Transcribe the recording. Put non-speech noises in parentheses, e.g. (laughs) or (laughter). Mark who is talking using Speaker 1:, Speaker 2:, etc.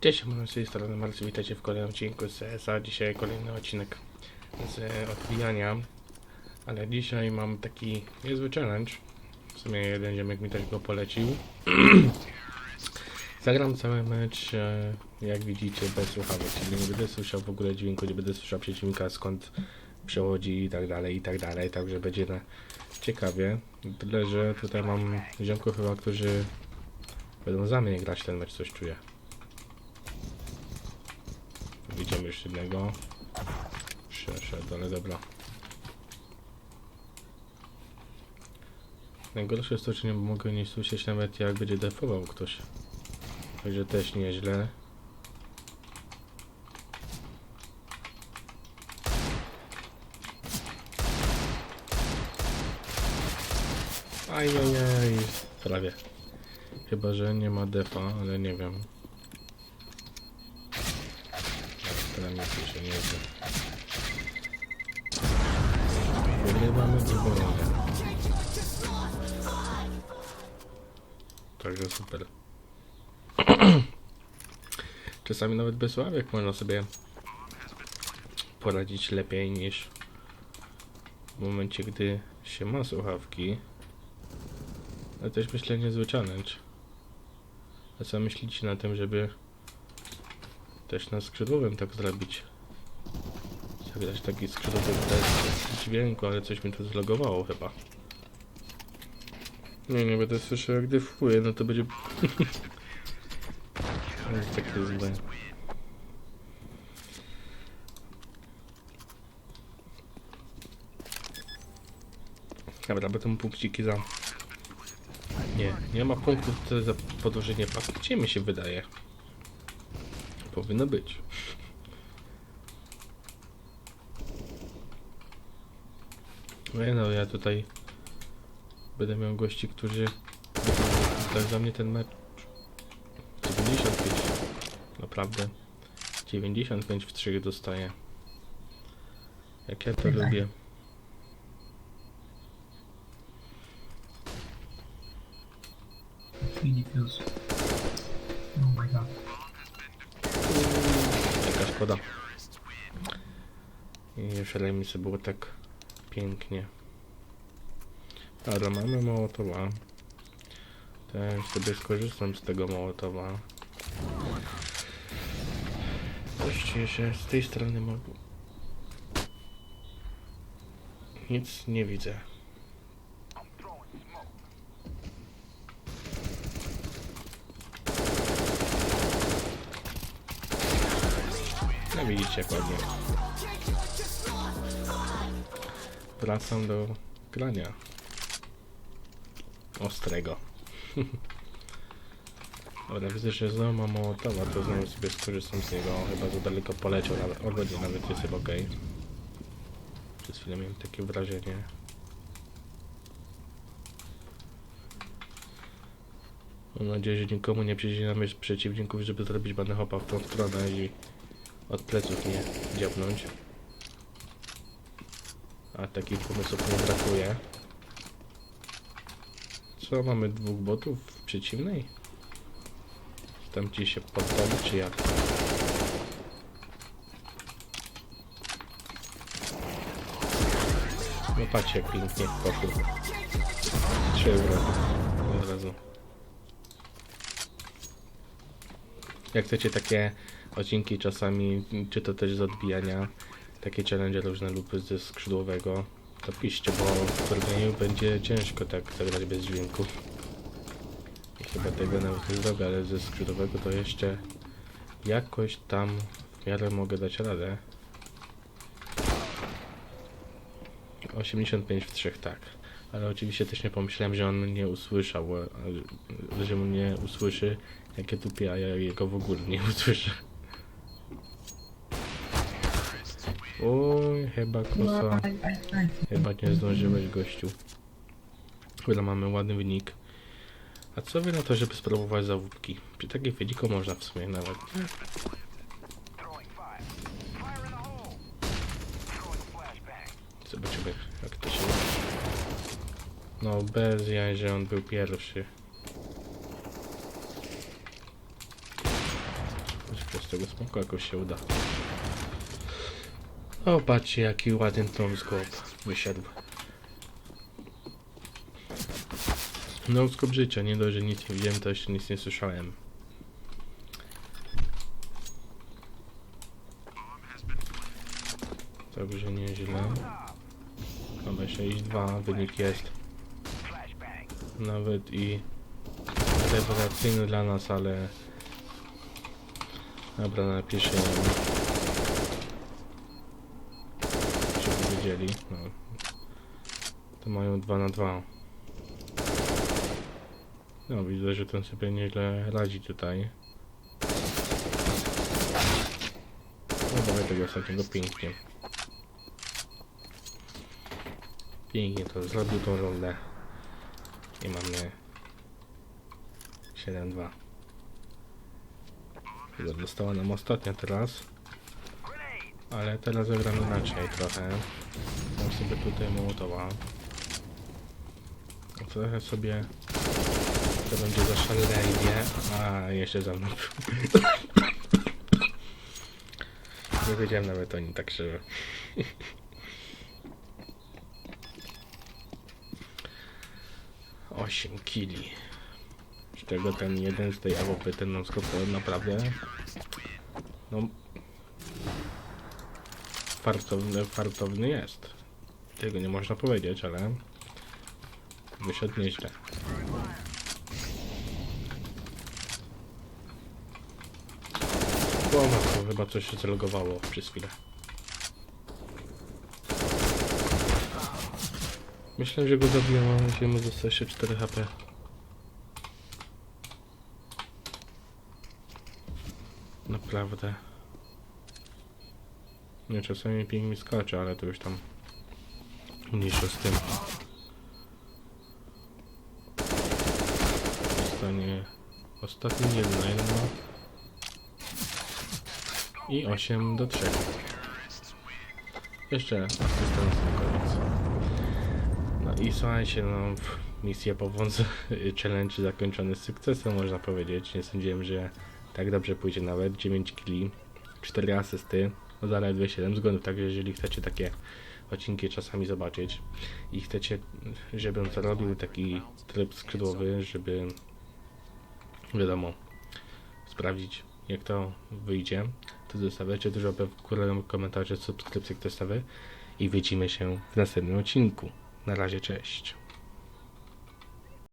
Speaker 1: Cześć, mam z tej strony Marcy, witajcie w kolejnym odcinku z CSA. Dzisiaj kolejny odcinek z odbijania, ale dzisiaj mam taki niezły challenge. W sumie jeden ziomek mi też go polecił. (clears throat) Zagram cały mecz, e, jak widzicie, bez słuchawek, czyli nie będę słyszał w ogóle dźwięku, nie będę słyszał przeciwnika, skąd przechodzi i tak dalej, i tak dalej, także będzie na ciekawie. Tyle, że tutaj mam ziomków chyba, którzy będą za mnie grać ten mecz, coś czuję. Widzimy już jednego. Przeszedł, ale dobra. Najgorsze jest to, że nie mogę nie słyszeć nawet jak będzie defował ktoś. Także też nieźle. Ajajaj, prawie. Chyba, że nie ma defa, ale nie wiem. Ale mi się nie chce. Wygrywamy wyborowę. Także super. (clears throat) Czasami nawet bez sławek można sobie poradzić lepiej niż w momencie, gdy się ma słuchawki. Ale też myślę niezły challenge. A co myślicie na tym, żeby też na skrzydłowym tak zrobić? Zagrać taki skrzydłowy dźwięku, ale coś mi to zlogowało chyba. Nie, nie będę słyszał jak dyfuje, no to będzie... (laughs) To jest takie złe. Dobra, będą punkciki za... Nie, nie ma punktów za podłożenie paski. Gdzie mi się wydaje? Powinno być. No ja no, ja tutaj będę miał gości, którzy tak za mnie ten mecz 95 naprawdę 95 w 3 dostaję jak ja to
Speaker 2: Tak.
Speaker 1: lubię
Speaker 2: Mini fuse. Oh my god.
Speaker 1: Szkoda. I już remis było tak pięknie. Ale mamy Mołotowa. Też sobie skorzystam z tego Mołotowa. Właściwie się z tej strony mogę. Nic nie widzę. No widzicie jak ładnie. Wracam do grania. Ostrego. (laughs) Dobra, widzę, że znowu mam Mołotowa, to znowu sobie skorzystam z niego. Chyba za daleko poleciał, nawet o godzie nawet jest chyba okej. Przez chwilę miałem takie wrażenie. Mam nadzieję, że nikomu nie przecinamy z przeciwników, żeby zrobić banę hopa w tą stronę i od pleców nie dziabnąć. A takich pomysłów nie brakuje. Co, mamy dwóch botów w przeciwnej? Tam ci się poddali, czy jak? No patrzcie pięknie poszło. Trzy euro. Od razu. Jak chcecie takie odcinki czasami, czy to też z odbijania, takie challenge różne lub ze skrzydłowego, to piszcie, bo w turnieju będzie ciężko tak zagrać bez dźwięku. I chyba tego nawet nie zrobię, ale ze skrzydłowego to jeszcze jakoś tam w miarę mogę dać radę. 85 w 3, tak. Ale oczywiście też nie pomyślałem, że on nie usłyszał, e, że mnie usłyszy, jakie tupie, a ja jego w ogóle nie (laughs) usłyszę. Oj, chyba kosa.
Speaker 2: Aj, aj, aj.
Speaker 1: Chyba nie zdążyłeś, gościu. Chyba mamy ładny wynik. A co wy na to, żeby spróbować zawódki? Przy takiej wyniku można w sumie nawet. Zobaczymy, jak to się... No, bez jaj, że on był pierwszy. tego smoku jakoś się uda. O, patrzcie jaki ładny tom scope wysiadł. No scope życia, nie dość, że nic nie widziałem, to jeszcze nic nie słyszałem. Także nieźle. Mamy 6-2, wynik jest nawet i rewelacyjny dla nas, ale dobra, napiszę powiedzieli. No. To mają 2 na 2. No widzę, że ten sobie nieźle radzi tutaj. No dawaj tego ostatniego pięknie. Pięknie to zrobił tą rolę. I mamy 7-2. Chyba Została nam ostatnia teraz. Ale teraz zagramy inaczej trochę. Mam sobie tutaj mołotowa. Trochę sobie to będzie zaszalenie. A jeszcze za mną. (coughs) Nie wiedziałem nawet o nim tak szczerze. (laughs) Osiem kili. Z tego ten jeden z tej AWP, ten non naprawdę no fartowny, fartowny jest. Tego nie można powiedzieć, ale wyszedł nieźle. O matko, chyba coś się zalogowało przez chwilę. Myślę, że go zabiłem, ale musimy zostać jeszcze 4 HP. Naprawdę. Nie, czasami ping mi skacze, ale to już tam mniejsza z tym. Zostanie ostatni jeden na jedno. I 8 do 3. Jeszcze asystent na koniec. No i słuchajcie, no misja powąd (laughs) challenge zakończony z sukcesem można powiedzieć. Nie sądziłem, że tak dobrze pójdzie nawet. 9 killi, 4 asysty, zaledwie 7 zgonów. Także jeżeli chcecie takie odcinki czasami zobaczyć i chcecie, żebym zarobił taki tryb skrzydłowy, żeby wiadomo, sprawdzić jak to wyjdzie, to zostawiacie dużo w górę komentarzy, subskrypcji, kto stawy i widzimy się w następnym odcinku. Na razie, cześć.